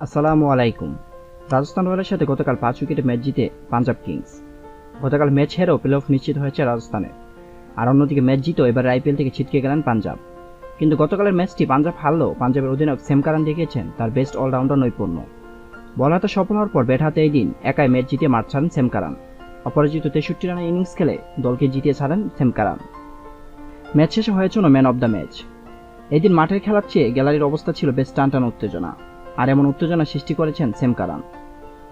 আসসালামু আলাইকুম। রাজস্থান রয়্যালের সাথে গতকাল পাঁচ উইকেটে ম্যাচ জিতে পাঞ্জাব কিংস। গতকাল ম্যাচ হেরেও প্লে অফ নিশ্চিত হয়েছে রাজস্থানের আর অন্যদিকে ম্যাচ জিতেও এবার আইপিএল থেকে ছিটকে গেলেন পাঞ্জাব। কিন্তু গতকালের ম্যাচটি পাঞ্জাব হারলেও পাঞ্জাবের অধিনায়ক সেম কারান দেখিয়েছেন তার বেস্ট অলরাউন্ডার নৈপুণ্য। বল হাতে সফল হওয়ার পর ব্যাট হাতে এই দিন একাই ম্যাচ জিতে মাঠ ছাড়েন সেম কারান। অপরাজিত তেষট্টি রানের ইনিংস খেলে দলকে জিতিয়ে ছাড়েন সেম কারান। ম্যাচ শেষে হয়েছিল ম্যান অব দ্য ম্যাচ। এদিন মাঠের খেলার চেয়ে গ্যালারির অবস্থা ছিল বেশ টানটান উত্তেজনা। আর এমন উত্তেজনা সৃষ্টি করেছেন সেম কারান।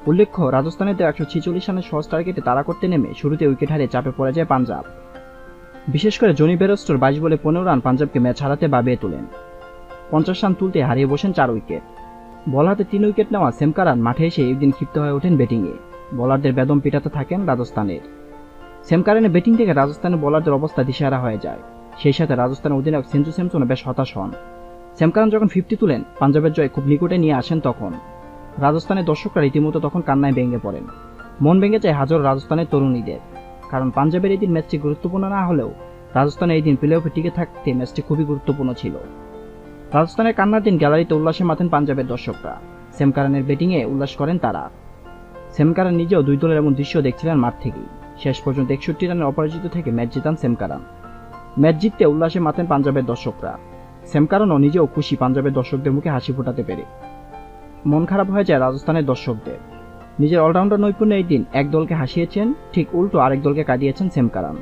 উল্লেখ্য রাজস্থানের একশো ছিচল্লিশ রানের সহজ টার্গেটে তাড়া করতে নেমে শুরুতে উইকেট হারিয়ে চাপে পড়ে যায় পাঞ্জাব। বিশেষ করে জনি বেরস্টোর বাইশ বলে পনেরো রান পাঞ্জাবকে ম্যাচ হারাতে বাবিয়ে তোলেন। পঞ্চাশ রান তুলতে হারিয়ে বসেন চার উইকেট। বল হাতে তিন উইকেট নেওয়া সেম কারান মাঠে এসে একদিন ক্ষিপ্ত হয়ে ওঠেন ব্যাটিংয়ে। বোলারদের বেদম পিটাতে থাকেন রাজস্থানের। সেম কারানের ব্যাটিং থেকে রাজস্থানের বলারদের অবস্থা দিশেহারা হয়ে যায়। সেই সাথে রাজস্থানের অধিনায়ক সেঞ্চু স্যামসনও বেশ হতাশ হন। স্যামকারান যখন ফিফটি তুলেন, পাঞ্জাবের জয় খুব নিকটে নিয়ে আসেন তখন। রাজস্থানের দর্শকরা রীতিমতো তখন কান্নায় ভেঙে পড়েন। মন ভেঙে যায় হাজার রাজস্থানের তরুণীদের। কারণ পাঞ্জাবের এই দিন ম্যাচটি গুরুত্বপূর্ণ না হলেও রাজস্থানে এই দিন প্লে অফে টিকে থাকতে ম্যাচটি খুবই গুরুত্বপূর্ণ ছিল। রাজস্থানের কান্নার দিন গ্যালারিতে উল্লাসে মাতেন পাঞ্জাবের দর্শকরা। সেমকারানের ব্যাটিংয়ে উল্লাস করেন তারা। সেমকারান নিজেও দুই দলের এমন দৃশ্য দেখছিলেন মাঠ থেকেই। শেষ পর্যন্ত একষট্টি রানের অপরাজিত থেকে ম্যাচ জিতান সেমকারান ম্যাচ জিততে উল্লাসে মাতেন পাঞ্জাবের দর্শকরা। সেমকারণও নিজেও খুশি পাঞ্জাবের দর্শকদের মুখে হাসি ফোটাতে পেরে। মন খারাপ হয়ে যায় রাজস্থানের দর্শকদের। নিজের অলরাউন্ডার নৈপুণ্য এই দিন এক দলকে হাসিয়েছেন, ঠিক উল্টো আরেক দলকে কাঁদিয়েছেন সেমকারান